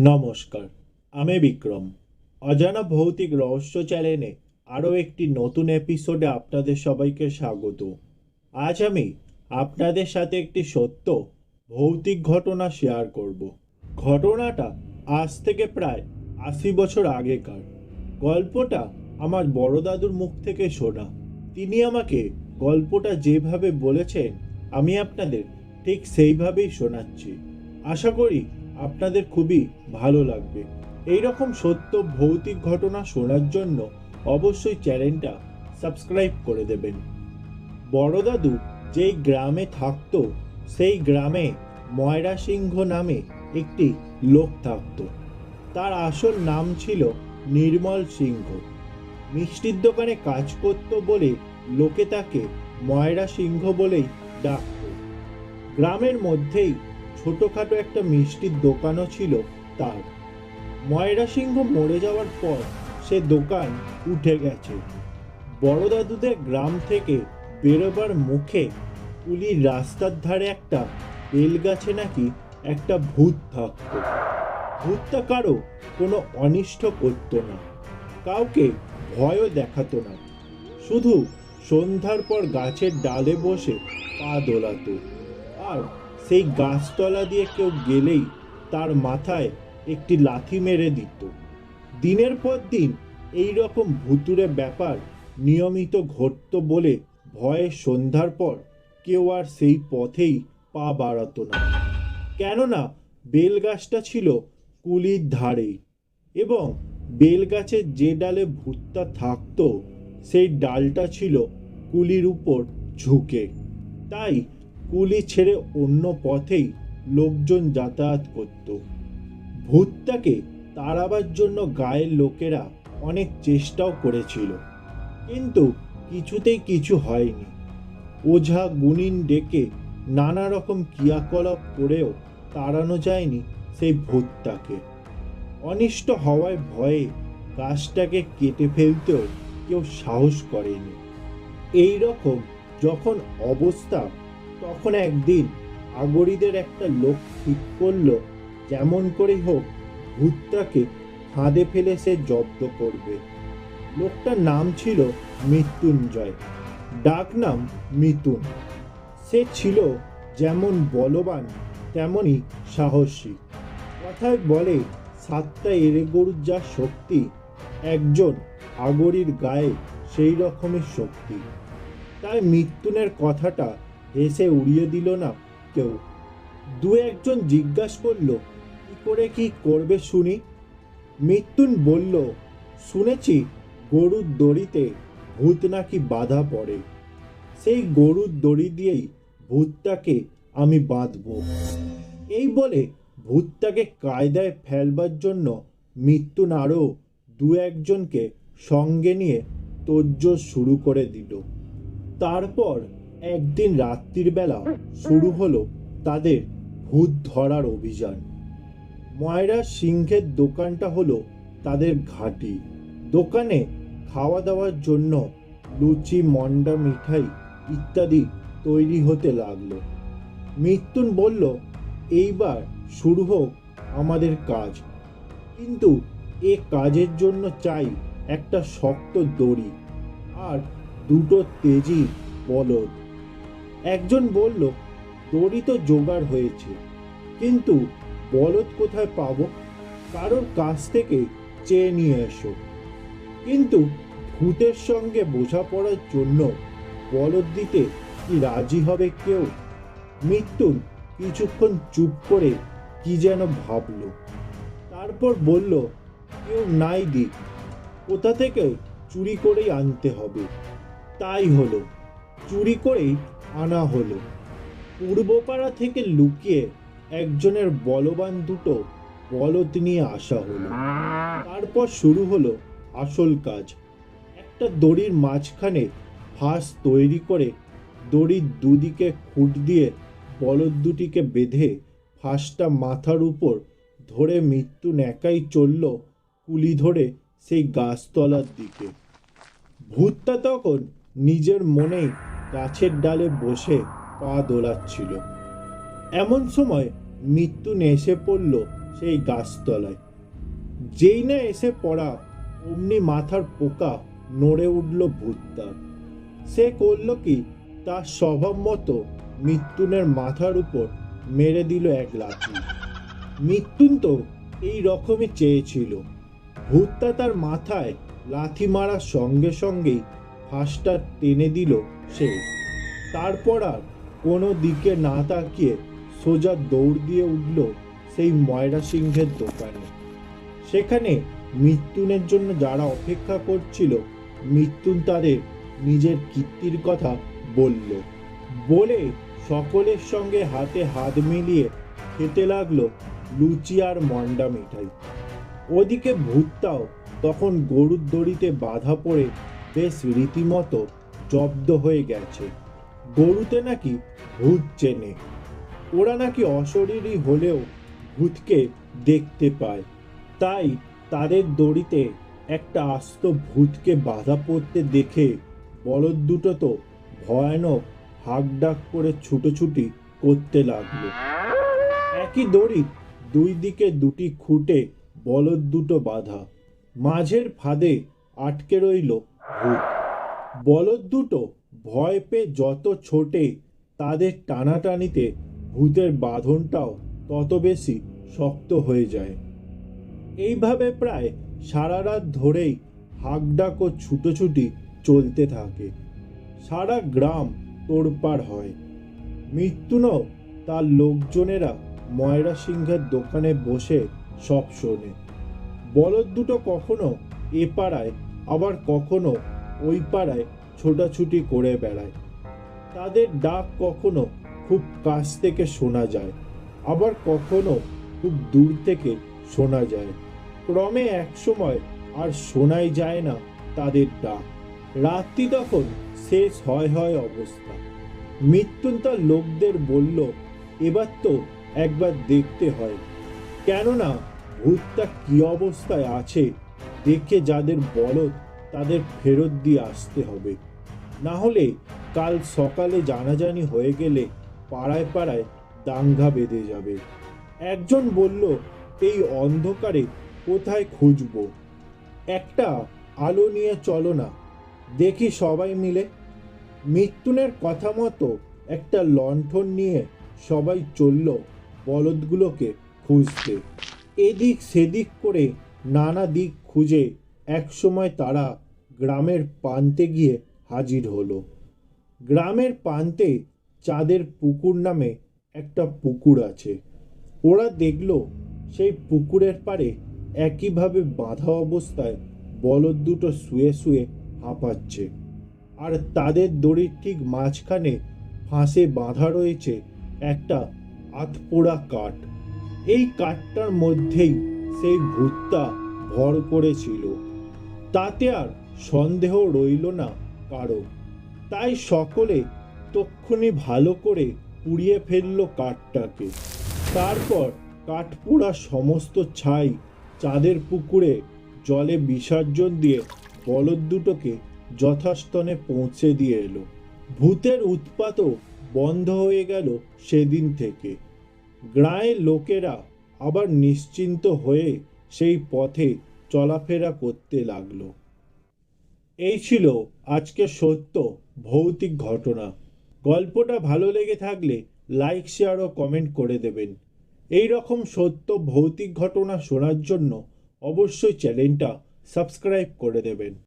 নমস্কার, আমি বিক্রম। অজানা ভৌতিক রহস্য চ্যানেলে আরও একটি নতুন এপিসোডে আপনাদের সবাইকে স্বাগত। আজ আমি আপনাদের সাথে একটি সত্য, ভৌতিক ঘটনা শেয়ার করব। ঘটনাটা আজ থেকে প্রায় আশি বছর আগেকার। গল্পটা আমার বড় দাদুর মুখ থেকে শোনা। তিনি আমাকে গল্পটা যেভাবে বলেছেন, আমি আপনাদের ঠিক সেইভাবেই শোনাচ্ছি। আশা করি আপনাদের খুবই ভালো লাগবে। এই রকম সত্য ভৌতিক ঘটনা শোনার জন্য অবশ্যই চ্যানেলটা সাবস্ক্রাইব করে দেবেন। বড় দাদু যেই গ্রামে থাকতো, সেই গ্রামে ময়রা সিংহ নামে একটি লোক থাকতো। তার আসল নাম ছিল নির্মল সিংহ। মিষ্টির দোকানে কাজ করত বলে লোকে তাকে ময়রা সিংহ বলেই ডাকত। গ্রামের মধ্যেই ছোটখাটো একটা মিষ্টির দোকানও ছিল তার। ময়রা সিংহ মরে যাওয়ার পর সে দোকান উঠে গেছে। বড় দাদুদের গ্রাম থেকে বেরোবার মুখে পুলির রাস্তার ধারে একটা বেল গাছে নাকি একটা ভূত থাকতো। ভূতটা কারও কোনো অনিষ্ট করতো না, কাউকে ভয়ও দেখাতো না। শুধু সন্ধ্যার পর গাছের ডালে বসে পা দোলাতো। আর সেই গাছতলা দিয়ে কেউ গেলেই তার মাথায় একটি লাথি মেরে দিত। দিনের পর দিন এই রকম ভুতুরে ব্যাপার নিয়মিত ঘটত বলে ভয়ে সন্ধ্যার পর কেউ আর সেই পথেই পা বাড়াত না। কেননা বেল গাছটা ছিল কুলির ধারে এবং বেল গাছের যে ডালে ভূতটা থাকতো, সেই ডালটা ছিল কুলির উপর ঝুঁকে। তাই কুলি ছেড়ে অন্য পথেই লোকজন যাতায়াত করত। ভূতটাকে তাড়াবার জন্য গায়ের লোকেরা অনেক চেষ্টাও করেছিল, কিন্তু কিছুতেই কিছু হয়নি। ওঝা গুনিন ডেকে নানা রকম ক্রিয়াকলাপ করেও তাড়ানো যায়নি সেই ভূতটাকে। অনিষ্ট হওয়ায় ভয়ে গাছটাকে কেটে ফেলতেও কেউ সাহস করেনি। এই রকম যখন অবস্থা তখন একদিন আগরিদের একটা লোক ঠিক করল, যেমন করেই হোক, ভূতটাকে ফাঁদে ফেলে সে জব্দ করবে। লোকটার নাম ছিল মৃত্যুঞ্জয়, ডাক নাম মিতুন সে ছিল যেমন বলবান, তেমনই সাহসী। কথায় বলে, সাতটা এড়ে গরুর যা শক্তি, একজন আগরির গায়ে সেই রকমের শক্তি। তাই মৃত্যুনের কথাটা হেসে উড়িয়ে দিল না কেউ। দু একজন জিজ্ঞাস করল, কি করে কি করবে শুনি? মৃত্যুন বলল, শুনেছি গরুর দড়িতে ভূত নাকি বাধা পড়ে। সেই গরুর দড়ি দিয়েই ভূতটাকে আমি বাঁধব। এই বলে ভূতটাকে কায়দায় ফেলবার জন্য মৃত্যুন আরও দু একজনকে সঙ্গে নিয়ে তোজ্জোর শুরু করে দিল। তারপর একদিন রাত্রির বেলা শুরু হলো তাদের ভূত ধরার অভিযান। ময়রা সিংহের দোকানটা হলো তাদের ঘাঁটি। দোকানে খাওয়া দাওয়ার জন্য লুচি, মন্ডা, মিঠাই ইত্যাদি তৈরি হতে লাগল। মৃত্যুন বলল, এইবার শুরু হোক আমাদের কাজ। কিন্তু এ কাজের জন্য চাই একটা শক্ত দড়ি আর দুটো তেজি বলদ। একজন বলল দড়ি তো জোগাড় হয়েছে। কিন্তু বলদ কোথায় পাবো? কারোর কাছ থেকে চেয়ে নিয়ে এসো। কিন্তু ভূতের সঙ্গে বোঝাপড়ার জন্য বলদ দিতে কি রাজি হবে কেউ? মৃত্যুর কিছুক্ষণ চুপ করে কি যেন ভাবল। তারপর বলল, কেউ নাই দিক। কোথা থেকে চুরি করেই আনতে হবে? তাই হলো। চুরি করেই আনা হলো। পূর্বপাড়া থেকে লুকিয়ে একজনের বলবান দুটো বলদ নিয়ে আসা হলো। তারপর শুরু হলো আসল কাজ। একটা দড়ির মাঝখানে ফাঁস তৈরি করে দড়ির দুদিকে খুঁট দিয়ে বলদ দুটিকে বেঁধে ফাঁসটা মাথার উপর ধরে মৃত্যু একাই চলল কুলি ধরে সেই গাছতলার দিকে। ভূতটা তখন নিজের মনেই গাছের ডালে বসে পা দোলাচ্ছিল। এমন সময় মৃত্যু এসে পড়ল সেই গাছতলায়। যেই না এসে পড়া অমনি মাথার পোকা নড়ে উঠল ভূতটার। সে করল কি? তার স্বভাব মতো মৃত্যুনের মাথার উপর মেরে দিল এক লাঠি। মৃত্যুন তো এই রকমই চেয়েছিল। ভূতটা তার মাথায় লাথি মারার সঙ্গে সঙ্গেই ফাঁসটা টেনে দিল সে। তারপর আর কোনো দিকে না তাকিয়ে সোজা দৌড় দিয়ে উঠল সেই ময়রা সিংহের দোকানে। সেখানে মৃত্যুনের জন্য যারা অপেক্ষা করছিল, মৃত্যুন তাদের নিজের কীর্তির কথা বলল। বলে সকলের সঙ্গে হাতে হাত মিলিয়ে খেতে লাগল লুচি আর মন্ডা মিঠাই। ওদিকে ভূতটাও তখন গরুর দড়িতে বাধা পড়ে বেশ রীতিমতো জব্দ হয়ে গেছে। গরুতে নাকি ভূত চেনে। ওরা নাকি অশরীরই হলেও ভূতকে দেখতে পায়। তাই তাদের দড়িতে একটা আস্ত ভূতকে বাধা পড়তে দেখে বলদ দুটো তো ভয়ানক হাক ডাক করে ছুটোছুটি করতে লাগল। একই দড়ি দুই দিকে দুটি খুঁটে বলদ দুটো বাঁধা। মাঝের ফাঁদে আটকে রইল বলদ দুটো ভয় পেয়ে যত ছোটে তাদের টানাটানিতে ভূতের বাঁধনটাও তত বেশি শক্ত হয়ে যায়। এইভাবে প্রায় সারা রাত ধরেই হাঁকডাক ও ছুটোছুটি চলতে থাকে। সারা গ্রাম তোড়পাড় হয়। মৃত্যুনও তার লোকজনেরা ময়রা সিংহের দোকানে বসে সব শোনে। বলদ দুটো কখনো এ পাড়ায় আবার কখনো ওই পাড়ায় ছোটাছুটি করে বেড়ায়। তাদের ডাক কখনো খুব কাছ থেকে শোনা যায়, আবার কখনো খুব দূর থেকে শোনা যায়। ক্রমে এক সময় আর শোনাই যায় না তাদের ডাক। রাত্রি তখন শেষ হয় হয় অবস্থা। মৃত্যুন তার লোকদের বলল, এবার তো একবার দেখতে হয়। কেননা ভূতটা কি অবস্থায় আছে দেখে যাদের বলদ, তাদের ফেরত দিয়ে আসতে হবে। না হলে কাল সকালে জানাজানি হয়ে গেলে পাড়ায় পাড়ায় দাঙ্গা বেঁধে যাবে। একজন বলল, এই অন্ধকারে কোথায় খুঁজবো? একটা, আলো নিয়ে চলো না। দেখি সবাই মিলে। মৃত্যুনের কথা মতো একটা লণ্ঠন নিয়ে সবাই চলল বলদগুলোকে খুঁজতে। এদিক সেদিক করে নানা দিক খুঁজে একসময় তারা গ্রামের প্রান্তে গিয়ে হাজির হলো। গ্রামের প্রান্তে চাঁদের পুকুর নামে একটা পুকুর আছে। ওরা দেখল সেই পুকুরের পাড়ে একইভাবে বাঁধা অবস্থায় বলদ দুটো শুয়ে শুয়ে হাঁপাচ্ছে। আর তাদের দড়ির ঠিক মাঝখানে ফাঁসে বাঁধা রয়েছে একটা আতপোড়া কাঠ। এই কাঠটার মধ্যেই সেই ভূতটা ভর করেছিল। তাতে আর সন্দেহ রইল না কারও। তাই সকলে তক্ষুনি ভালো করে পুড়িয়ে ফেলল কাঠটাকে। তারপর কাঠপোড়া সমস্ত ছাই চাঁদের পুকুরে জলে বিসর্জন দিয়ে বলদ দুটোকে যথাস্থানে পৌঁছে দিয়ে এলো। ভূতের উৎপাতও বন্ধ হয়ে গেল সেদিন থেকে। গ্রামের লোকেরা আবার নিশ্চিন্ত হয়ে সেই পথে চলাফেরা করতে লাগল। এই ছিল আজকে সত্য ভৌতিক ঘটনা। গল্পটা ভালো লেগে থাকলে লাইক, শেয়ার ও কমেন্ট করে দেবেন। এই রকম সত্য ভৌতিক ঘটনা শোনার জন্য অবশ্যই চ্যানেলটা সাবস্ক্রাইব করে দেবেন।